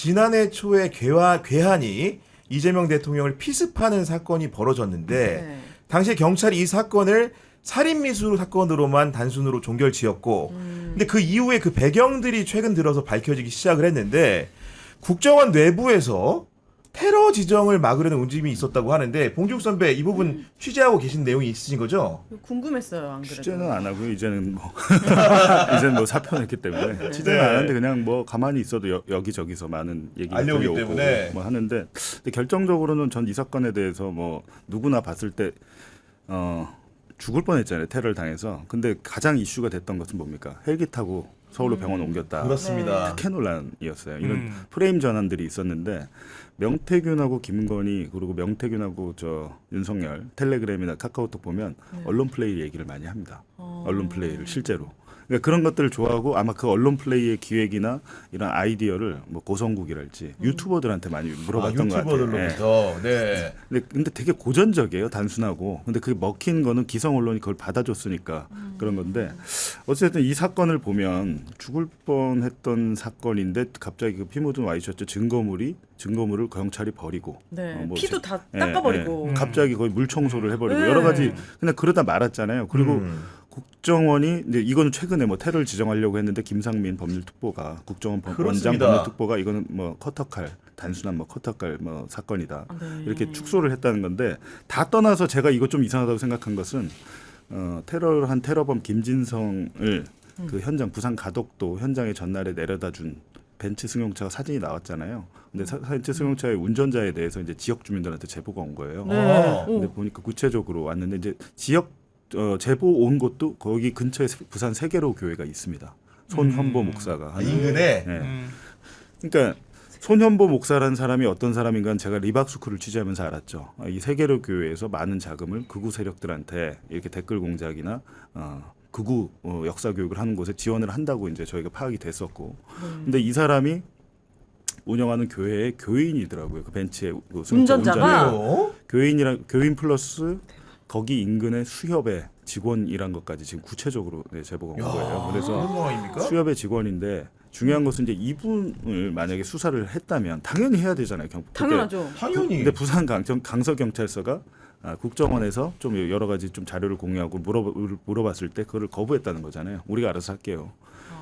지난해 초에 괴화, 괴한이 이재명 대통령을 피습하는 사건이 벌어졌는데 네. 당시 경찰이 이 사건을 살인미수 사건으로만 단순으로 종결 지었고 음. 근데 그 이후에 그 배경들이 최근 들어서 밝혀지기 시작을 했는데 국정원 내부에서 테러 지정을 막으려는 움직임이 있었다고 하는데 봉juk 선배 이 부분 취재하고 계신 내용이 있으신 거죠? 궁금했어요, 안 그래도. 취재는 안 하고요. 이제는 뭐 이제는 뭐 사표냈기 때문에 취재는 네. 안 하는데 그냥 뭐 가만히 있어도 여, 여기저기서 많은 얘기가 알려오기 들려오고 때문에. 뭐 하는데 근데 결정적으로는 전 이 사건에 대해서 뭐 누구나 봤을 때 어, 죽을 뻔했잖아요. 테러를 당해서. 근데 가장 이슈가 됐던 것은 뭡니까? 헬기 타고 서울로 병원 옮겼다. 그렇습니다. 특혜 논란이었어요. 이런 음. 프레임 전환들이 있었는데 명태균하고 김건희 그리고 명태균하고 저 윤석열 텔레그램이나 카카오톡 보면 언론 플레이 얘기를 많이 합니다. 어. 언론 플레이를 실제로. 그러니까 그런 것들을 좋아하고 아마 그 언론 플레이의 기획이나 이런 아이디어를 뭐 고성국이랄지 유튜버들한테 많이 아, 물어봤던 것 같아요. 예. 유튜버들로부터 네. 근데, 근데 되게 고전적이에요, 단순하고. 근데 그게 먹힌 거는 기성 언론이 그걸 받아줬으니까 그런 건데 어쨌든 이 사건을 보면 죽을 뻔했던 사건인데 갑자기 그 피 묻은 와이셔츠 증거물이 증거물을 경찰이 버리고 네. 어, 뭐 피도 지- 다 예, 닦아버리고. 예. 갑자기 거의 물 청소를 해버리고 네. 여러 가지 그냥 그러다 말았잖아요. 그리고 음. 국정원이 이제 이거는 최근에 뭐 테러를 지정하려고 했는데 김상민 법률특보가 국정원 법- 원장 그렇습니다. 법률특보가 이거는 뭐 커터칼 단순한 뭐 커터칼 뭐 사건이다. 네. 이렇게 축소를 했다는 건데 다 떠나서 제가 이거 좀 이상하다고 생각한 것은 어, 테러를 한 테러범 김진성을 음. 그 현장 부산 가덕도 현장에 전날에 내려다 준 벤츠 승용차가 사진이 나왔잖아요. 근데 사, 벤츠 승용차의 운전자에 대해서 이제 지역 주민들한테 제보가 온 거예요. 네. 아, 오. 근데 보니까 구체적으로 왔는데 이제 지역 어, 제보 온 곳도 거기 근처에 세- 부산 세계로 교회가 있습니다. 손현보 음. 목사가 아, 한 인근에 예. 음. 그러니까 손현보 목사라는 사람이 어떤 사람인가는 제가 리박스쿨을 취재하면서 알았죠. 어, 이 세계로 교회에서 많은 자금을 극우 세력들한테 이렇게 댓글 공작이나 어, 극우 어, 역사 교육을 하는 곳에 지원을 한다고 이제 저희가 파악이 됐었고, 음. 근데 이 사람이 운영하는 교회의 교인이더라고요. 그 벤치의 그 운전자가? 운전자. 그래요? 교인이랑 교인 플러스 거기 인근의 수협의 직원이란 것까지 지금 구체적으로 네, 제보가 온 야, 거예요. 그래서? 수협의 직원인데 중요한 것은 이제 이분을 만약에 수사를 했다면 당연히 해야 되잖아요. 경, 그때 당연하죠. 당연히. 근데 부산 강정, 강서 경찰서가 아, 국정원에서 좀 여러 가지 좀 자료를 공유하고 물어, 물어봤을 때 그거를 거부했다는 거잖아요. 우리가 알아서 할게요.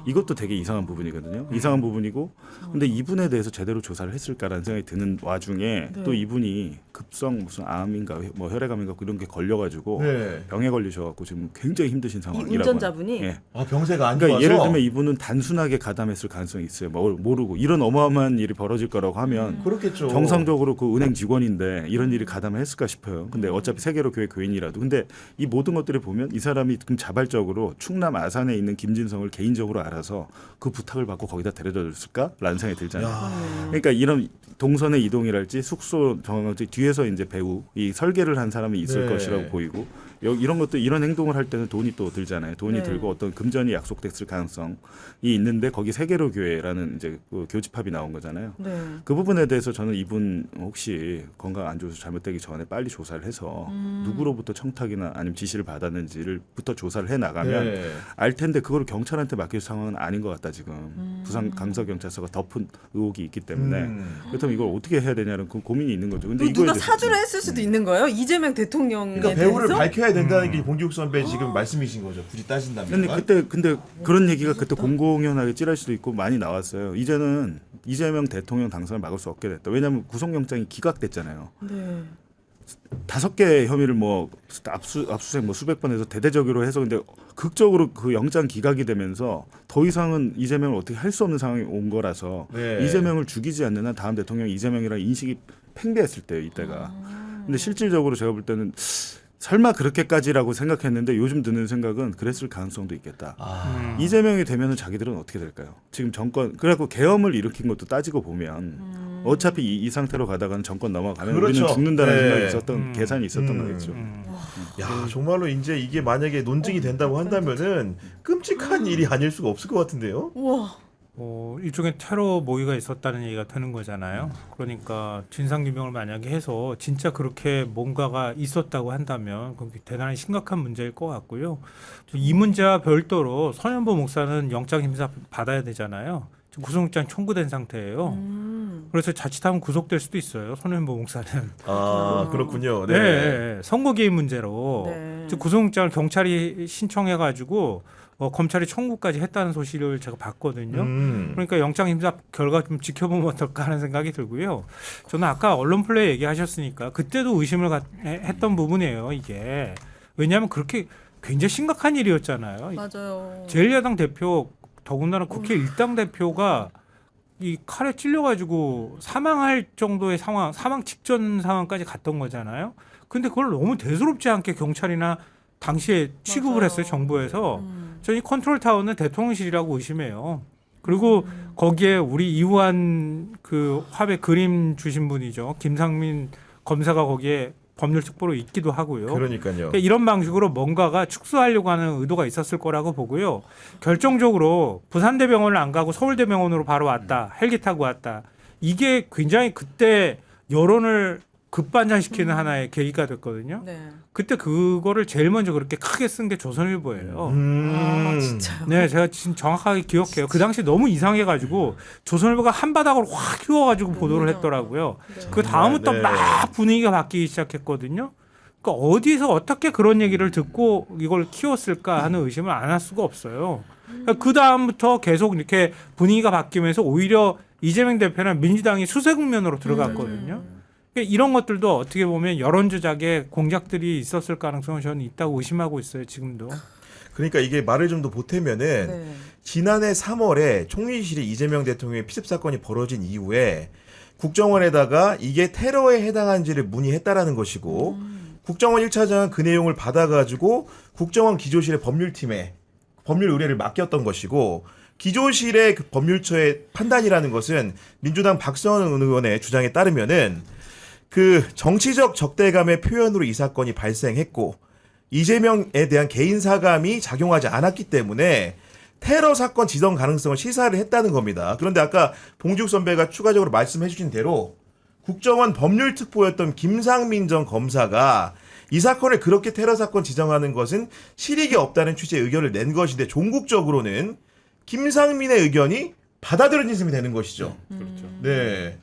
이것도 되게 이상한 부분이거든요. 이상한 부분이고, 근데 이분에 대해서 제대로 조사를 했을까라는 생각이 드는 와중에 네. 또 이분이 급성 무슨 암인가 뭐 혈액암인가 이런 게 걸려가지고 네. 병에 걸리셔갖고 지금 굉장히 힘드신 이 상황이라고. 운전자분이 예. 아 병세가 안 그러니까 좋아서. 예를 들면 이분은 단순하게 가담했을 가능성이 있어요. 뭐 모르고 이런 어마어마한 일이 벌어질 거라고 하면 그렇겠죠. 정상적으로 그 은행 직원인데 이런 일이 가담을 했을까 싶어요. 근데 어차피 세계로 교회 교인이라도. 근데 이 모든 것들을 보면 이 사람이 지금 자발적으로 충남 아산에 있는 김진성을 개인적으로 알아서 그 부탁을 받고 거기다 데려다 줬을까라는 생각이 들잖아요. 야. 그러니까 이런 동선의 이동이랄지 숙소 정황지 뒤에서 이제 배우 이 설계를 한 사람이 있을 네. 것이라고 보이고 여- 이런 것도 이런 행동을 할 때는 돈이 또 들잖아요. 돈이 네. 들고 어떤 금전이 약속됐을 가능성이 있는데 거기 세계로 교회라는 이제 그 교집합이 나온 거잖아요. 네. 그 부분에 대해서 저는 이분 혹시 건강 안 좋아서 잘못되기 전에 빨리 조사를 해서 음. 누구로부터 청탁이나 아니면 지시를 받았는지를 부터 조사를 해 나가면 네. 알 텐데 그걸 경찰한테 맡길 상황은 아닌 것 같다 지금 음. 부산 강서 경찰서가 덮은 의혹이 있기 때문에 음. 그렇다면 이걸 어떻게 해야 되냐는 그 고민이 있는 거죠. 근데 그리고 누가 사주를 했을 수도 있는 거예요? 이재명 대통령에 그러니까 배우를 대해서? 밝혀야 된다는 게 봉juk 선배 지금 말씀이신 거죠. 굳이 따진다면. 근데 그때 근데 그런 얘기가 그때 공공연하게 찌랄 수도 있고 많이 나왔어요. 이제는 이재명 대통령 당선을 막을 수 없게 됐다. 왜냐하면 구속영장이 기각됐잖아요. 네. 다섯 개 혐의를 뭐 압수 압수수색 뭐 수백 번 해서 대대적으로 해서 근데 극적으로 그 영장 기각이 되면서 더 이상은 이재명을 어떻게 할 수 없는 상황이 온 거라서 네. 이재명을 죽이지 않는 한 다음 대통령 이재명이라는 인식이 팽배했을 때요 이때가. 아. 근데 실질적으로 제가 볼 때는 설마 그렇게까지라고 생각했는데 요즘 드는 생각은 그랬을 가능성도 있겠다. 아. 음. 이재명이 되면은 자기들은 어떻게 될까요? 지금 정권 그래갖고 계엄을 일으킨 것도 따지고 보면 음. 어차피 이, 이 상태로 가다가는 정권 넘어가면 그렇죠. 우리는 죽는다는 네. 생각이 있었던 음. 계산이 있었던 음. 거겠죠. 음. 야 정말로 이제 이게 만약에 논증이 된다고 한다면은 끔찍한 일이 아닐 수가 없을 것 같은데요. 우와. 어, 일종의 테러 모의가 있었다는 얘기가 되는 거잖아요. 그러니까 진상 규명을 만약에 해서 진짜 그렇게 뭔가가 있었다고 한다면 그건 대단히 심각한 문제일 것 같고요. 이 문제와 별도로 선현보 목사는 영장 심사 받아야 되잖아요. 구속영장 청구된 상태예요. 음. 그래서 자칫하면 구속될 수도 있어요. 손해보험사는. 아 그렇군요. 네. 네. 선거 개입 문제로 네. 즉 구속영장을 경찰이 신청해가지고 어, 검찰이 청구까지 했다는 소식을 제가 봤거든요. 음. 그러니까 영장 심사 결과 좀 지켜보면 어떨까 하는 생각이 들고요. 저는 아까 언론 플레이 얘기하셨으니까 그때도 의심을 가, 해- 했던 부분이에요. 이게 왜냐하면 그렇게 굉장히 심각한 일이었잖아요. 맞아요. 제1야당 대표 더군다나 국회 일당 대표가 이 칼에 찔려가지고 사망할 정도의 상황, 사망 직전 상황까지 갔던 거잖아요. 근데 그걸 너무 대수롭지 않게 경찰이나 당시에 취급을 맞아요. 했어요 정부에서. 음. 저는 이 컨트롤 타워는 대통령실이라고 의심해요. 그리고 거기에 우리 이우한 그 화백 그림 주신 분이죠. 김상민 검사가 거기에 법률 특보로 있기도 하고요. 그러니까요. 그러니까 이런 방식으로 뭔가가 축소하려고 하는 의도가 있었을 거라고 보고요. 결정적으로 부산대병원을 안 가고 서울대병원으로 바로 왔다. 헬기 타고 왔다. 이게 굉장히 그때 여론을 급반전시키는 하나의 계기가 됐거든요. 네. 그때 그거를 제일 먼저 그렇게 크게 쓴 게 조선일보예요. 음. 아 진짜요. 네, 제가 지금 정확하게 기억해요. 그 당시 너무 이상해가지고 조선일보가 한 바닥으로 확 키워가지고 보도를 했더라고요. 네. 그 다음부터 네. 막 분위기가 바뀌기 시작했거든요. 그러니까 어디서 어떻게 그런 얘기를 듣고 이걸 키웠을까 하는 의심을 안 할 수가 없어요. 그 다음부터 계속 이렇게 분위기가 바뀌면서 오히려 이재명 대표는 민주당이 수세 국면으로 들어갔거든요. 그러니까 이런 것들도 어떻게 보면 여론 조작에 공작들이 있었을 가능성은 저는 있다고 의심하고 있어요. 지금도. 그러니까 이게 말을 좀 더 보태면은 네. 지난해 3월에 총리실이 이재명 대통령의 피습 사건이 벌어진 이후에 국정원에다가 이게 테러에 해당한지를 문의했다라는 것이고 음. 국정원 1차장은 그 내용을 받아가지고 국정원 기조실의 법률팀에 법률 의뢰를 맡겼던 것이고 기조실의 그 법률처의 판단이라는 것은 민주당 박성원 의원의 주장에 따르면은 그 정치적 적대감의 표현으로 이 사건이 발생했고 이재명에 대한 개인 사감이 작용하지 않았기 때문에 테러 사건 지정 가능성을 시사를 했다는 겁니다. 그런데 아까 봉juk 선배가 추가적으로 말씀해 주신 대로 국정원 법률특보였던 김상민 전 검사가 이 사건을 그렇게 테러 사건 지정하는 것은 실익이 없다는 취지의 의견을 낸 것인데 종국적으로는 김상민의 의견이 받아들여지면 되는 것이죠. 그렇죠. 네.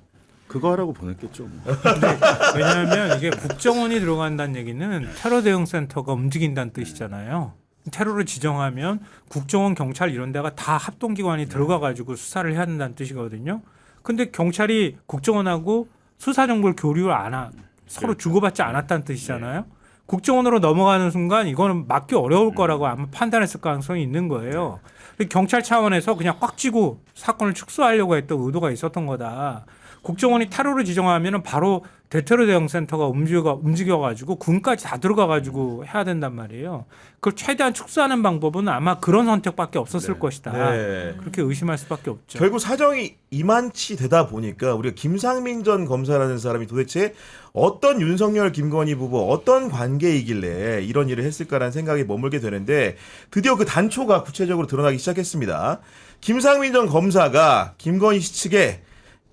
그거 하라고 보냈겠죠. 뭐. 왜냐하면 이게 국정원이 들어간다는 얘기는 테러 대응 센터가 움직인다는 뜻이잖아요. 테러를 지정하면 국정원, 경찰 이런 데가 다 합동기관이 들어가 가지고 수사를 해야 된다는 뜻이거든요. 근데 경찰이 국정원하고 수사 정보를 교류를 안 하, 서로 그렇죠. 주고받지 않았다는 뜻이잖아요. 국정원으로 넘어가는 순간 이거는 막기 어려울 거라고 아마 판단했을 가능성이 있는 거예요. 근데 경찰 차원에서 그냥 꽉 쥐고 사건을 축소하려고 했던 의도가 있었던 거다. 국정원이 테러를 지정하면은 바로 대테러 대응 센터가 움직여 움직여 가지고 군까지 다 들어가 가지고 해야 된단 말이에요. 그걸 최대한 축소하는 방법은 아마 그런 선택밖에 없었을 네. 것이다. 네. 그렇게 의심할 수밖에 없죠. 결국 사정이 이만치 되다 보니까 우리가 김상민 전 검사라는 사람이 도대체 어떤 윤석열 김건희 부부 어떤 관계이길래 이런 일을 했을까라는 생각이 머물게 되는데 드디어 그 단초가 구체적으로 드러나기 시작했습니다. 김상민 전 검사가 김건희 씨 측에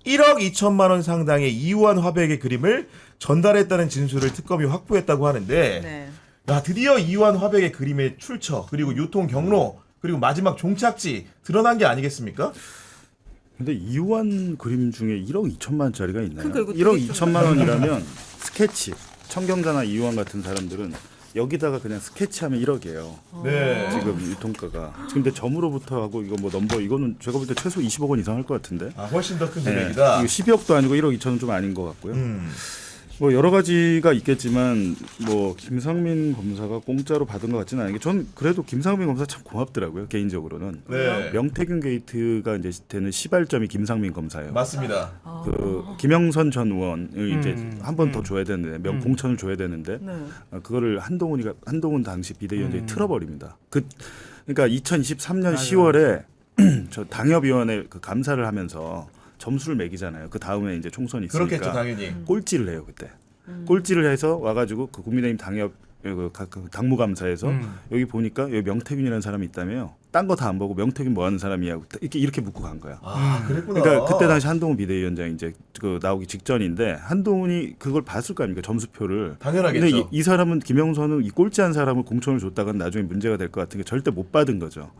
1억 2천만 원 상당의 이우한 화백의 그림을 전달했다는 진술을 특검이 확보했다고 하는데 네. 야, 드디어 이완 화백의 그림의 출처, 그리고 유통 경로, 그리고 마지막 종착지 드러난 게 아니겠습니까? 근데 이완 그림 중에 1억 2천만 원짜리가 있나요? 그러니까 이거 1억 되게 2천만 원이라면 스케치, 청경자나 이완 같은 사람들은 여기다가 그냥 스케치하면 1억이에요. 네. 지금 유통가가. 지금 근데 점으로부터 하고 이거 뭐 넘버 이거는 제가 볼 때 최소 20억 원 이상 할 것 같은데. 아, 훨씬 더 큰 네. 금액이다. 이거 12억도 아니고 1억 2천은 좀 아닌 것 같고요. 음. 뭐 여러 가지가 있겠지만 뭐 김상민 검사가 공짜로 받은 것 같지는 않은 게전 그래도 김상민 검사 참 고맙더라고요 개인적으로는 네. 명태균 게이트가 이제 되는 시발점이 김상민 검사예요. 맞습니다. 그 김영선 전 의원을 이제 음. 한번더 음. 줘야 되는데 명 음. 공천을 줘야 되는데 네. 어, 그거를 한동훈이가 한동훈 당시 비대위원장이 음. 틀어버립니다. 그 그러니까 2023년 맞아요. 10월에 저 당협위원회 그 감사를 하면서 점수를 매기잖아요. 그 다음에 이제 총선이 있으니까 그렇겠죠, 당연히. 음. 꼴찌를 해요 그때. 꼴찌를 해서 와가지고 그 국민의힘 당협 그, 각- 그 당무감사에서 음. 여기 보니까 여기 명태균이라는 사람이 있다며요. 딴거 다 안 보고 명태균 뭐 하는 사람이야 이렇게 이렇게 묻고 간 거야. 아, 그랬구나. 그러니까 그때 당시 한동훈 비대위원장 이제 그 나오기 직전인데 한동훈이 그걸 봤을 거 아닙니까 점수표를. 당연하겠죠. 근데 이, 이 사람은 김영선은 이 꼴찌한 사람을 공천을 줬다가 나중에 문제가 될 것 같은 게 절대 못 받은 거죠.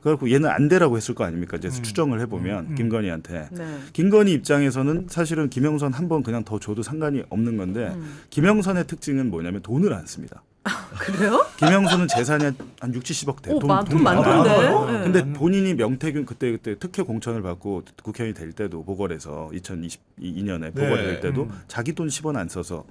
그래갖고 얘는 안 되라고 했을 거 아닙니까? 이제 음. 추정을 해보면 음. 김건희한테 네. 김건희 입장에서는 사실은 김영선 한 번 그냥 더 줘도 상관이 없는 건데 음. 김영선의 특징은 뭐냐면 돈을 안 씁니다. 그래요? 김영선은 재산이 한, 한 6, 70억 돼. 오, 많- 돈 많던데. 많아요? 네. 근데 본인이 명태균 그때 그때 특혜 공천을 받고 국회의원이 될 때도 보궐에서 2022년에 보궐이 될 때도 음. 자기 돈 10원 안 써서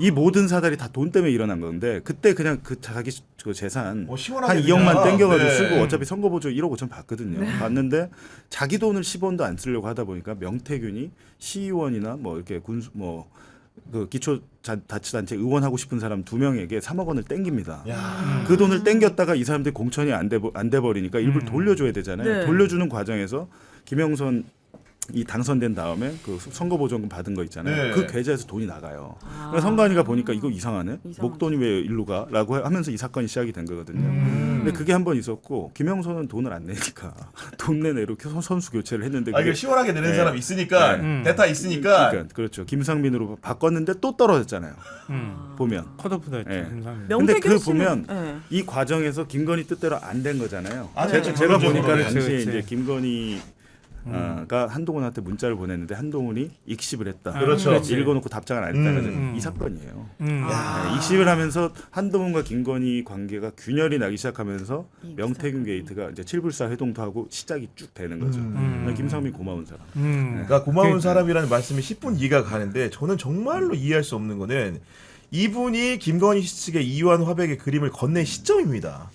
이 모든 사달이 다 돈 때문에 일어난 건데 그때 그냥 그 자기 그 재산 뭐 시원하게 한 2억만 그냥. 땡겨가지고 네. 쓰고 어차피 선거 보조 1억 5천 받거든요. 받는데 자기 돈을 10원도 안 쓰려고 하다 보니까 명태균이 시의원이나 뭐 이렇게 군수 뭐 그 기초 자- 자치단체 의원하고 싶은 사람 두 명에게 3억 원을 땡깁니다. 야. 그 돈을 땡겼다가 이 사람들이 공천이 안 돼 안 돼 버리니까 일부러 음. 돌려줘야 되잖아요. 네. 돌려주는 과정에서 김영선 이 당선된 다음에 그 선거 보조금 받은 거 있잖아요. 네. 그 계좌에서 돈이 나가요. 아. 그러니까 선관위가 보니까 이거 이상하네. 이상하지. 목돈이 왜 일로 가라고 하면서 이 사건이 시작이 된 거거든요. 음. 근데 그게 한 번 있었고 김영선은 돈을 안 내니까 돈 내내로 선- 선수 교체를 했는데 아, 이게 그게 시원하게 내는 네. 사람 있으니까 네. 대타 있으니까 그러니까 그렇죠. 김상민으로 바꿨는데 또 떨어졌잖아요. 음. 보면 컷오프다 했죠. 네. 김상민. 근데 명태균 그 씨는- 보면 네. 이 과정에서 김건희 뜻대로 안 된 거잖아요. 아, 제가, 네. 제가 그렇죠, 보니까 그렇죠. 당시에 그렇지. 이제 김건희 음. 어, 가 한동훈 한테 문자를 보냈는데 한동훈이 익십을 했다. 그렇죠. 그래서 읽어놓고 답장을 안 했다가 음. 이 사건이에요. 음. 아. 네, 익십을 하면서 한동훈과 김건희 관계가 균열이 나기 시작하면서 이 명태균. 게이트가 이제 칠불사 회동도 하고 시작이 쭉 되는 거죠. 음. 음. 김상민 고마운 사람. 음. 그러니까 고마운 그러니까. 사람이라는 말씀이 10분 이해가 가는데 저는 정말로 이해할 수 없는 거는 이분이 김건희 씨 측의 이완 화백의 그림을 건넨 시점입니다.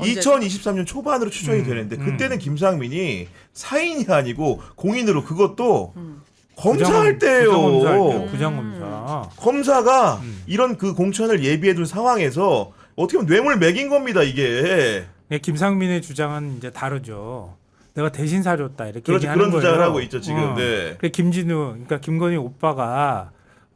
언제? 2023년 초반으로 추정이 음, 되는데 음. 그때는 김상민이 사인이 아니고 공인으로 그것도 음. 검사할 때예요. 부장검사 할 때요. 부장검사. 검사가 음. 이런 그 공천을 예비해둔 상황에서 어떻게 보면 뇌물 매긴 겁니다 이게. 네, 김상민의 주장은 이제 다르죠. 내가 대신 사줬다 이렇게 그렇죠 얘기하는 그런 주장을 거예요. 하고 있죠 지금. 어. 네. 그래 김진우, 그러니까 김건희 오빠가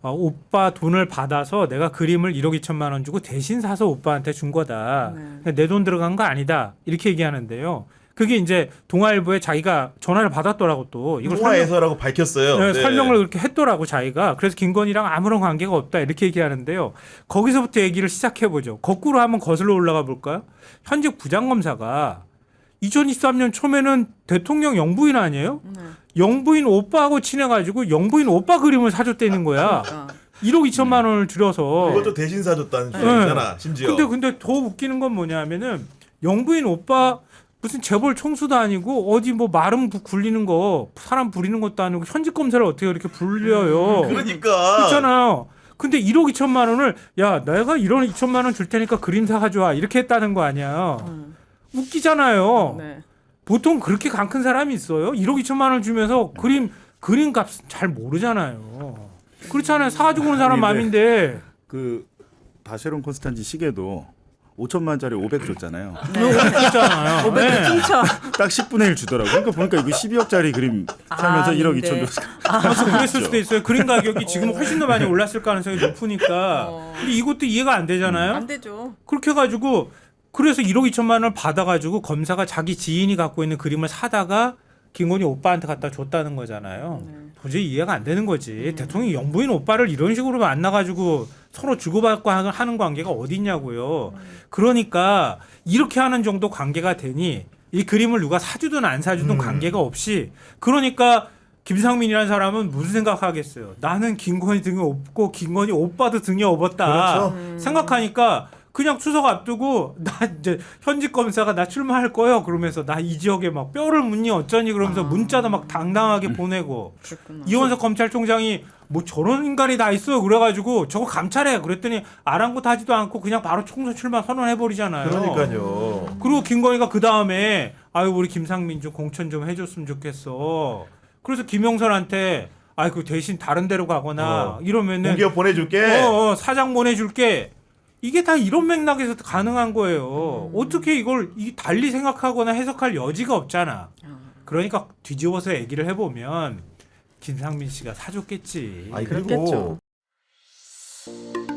어, 오빠 돈을 받아서 내가 그림을 1억 2천만 원 주고 대신 사서 오빠한테 준 거다. 네. 내 돈 들어간 거 아니다. 이렇게 얘기하는데요. 그게 이제 동아일보에 자기가 전화를 받았더라고 또 이걸 통화에서라고 밝혔어요. 네, 네. 설명을 그렇게 했더라고 자기가. 그래서 김건희랑 아무런 관계가 없다 이렇게 얘기하는데요. 거기서부터 얘기를 시작해 보죠. 거꾸로 한번 거슬러 올라가 볼까요? 현직 부장검사가 2023년 초면은 대통령 영부인 아니에요? 네. 영부인 오빠하고 친해가지고 영부인 오빠 그림을 사줬다는 거야. 그러니까. 1억 2천만 원을 들여서. 그것도 대신 사줬다는 네. 주장이잖아 심지어. 근데 근데 더 웃기는 건 뭐냐면은 영부인 오빠 무슨 재벌 총수도 아니고 어디 뭐 마름 부- 굴리는 거 사람 부리는 것도 아니고 현직 검사를 어떻게 그렇게 불려요? 그러니까. 그렇잖아요. 근데 1억 2천만 원을 야 내가 1억 2천만 원 줄 테니까 그림 사가져 와 이렇게 했다는 거 아니야? 음. 웃기잖아요. 네. 보통 그렇게 강 큰 사람이 있어요? 1억 2천만 원 주면서 그림 그림 값 잘 모르잖아요. 그렇잖아요. 사가지고 오는 사람 아닌데. 마음인데 그 바쉐론 콘스탄지 시계도 5천만짜리 500 줬잖아요. 그렇잖아요. 500 네. 퉁쳐. 딱 10분의 1 주더라고. 그러니까 보니까 이거 12억짜리 그림 사면서 아, 1억 근데. 2천 줬어. 그래서 그랬을 수도 있어요. 그림 가격이 지금 훨씬 더 많이 올랐을 가능성이 높으니까. 어. 근데 이것도 이해가 안 되잖아요. 안 되죠. 그렇게 해가지고 그래서 1억 2천만 원을 받아가지고 검사가 자기 지인이 갖고 있는 그림을 사다가 김건희 오빠한테 갖다 줬다는 거잖아요. 네. 도저히 이해가 안 되는 거지. 대통령이 영부인 오빠를 이런 식으로 만나가지고 서로 주고받고 하는, 관계가 어디 있냐고요. 그러니까 이렇게 하는 정도 관계가 되니 이 그림을 누가 사주든 안 사주든 음. 관계가 없이 그러니까 김상민이라는 사람은 무슨 생각하겠어요. 나는 김건희 등에 업고 김건희 오빠도 등에 업었다. 그렇죠. 음. 생각하니까 그냥 추석 앞두고 나 이제 현직 검사가 나 출마할 거예요. 그러면서 나 이 지역에 막 뼈를 묻니 어쩌니 그러면서 아. 문자도 막 당당하게 보내고 그렇구나. 이원석 검찰총장이 뭐 저런 인간이 다 있어 그래가지고 저거 감찰해 그랬더니 아랑곳하지도 않고 그냥 바로 총선 출마 선언해 버리잖아요. 그러니까요. 그리고 김건희가 그 다음에 아유 우리 김상민 좀 공천 좀 해줬으면 좋겠어. 그래서 김영선한테 아이 그 대신 다른 데로 가거나 어. 이러면은 공기업 보내줄게. 어, 어, 사장 보내줄게. 이게 다 이런 맥락에서 가능한 거예요. 어떻게 이걸 이 달리 생각하거나 해석할 여지가 없잖아. 아. 그러니까 뒤집어서 얘기를 해보면 김상민 씨가 사줬겠지. 아니 그렇겠죠. 그리고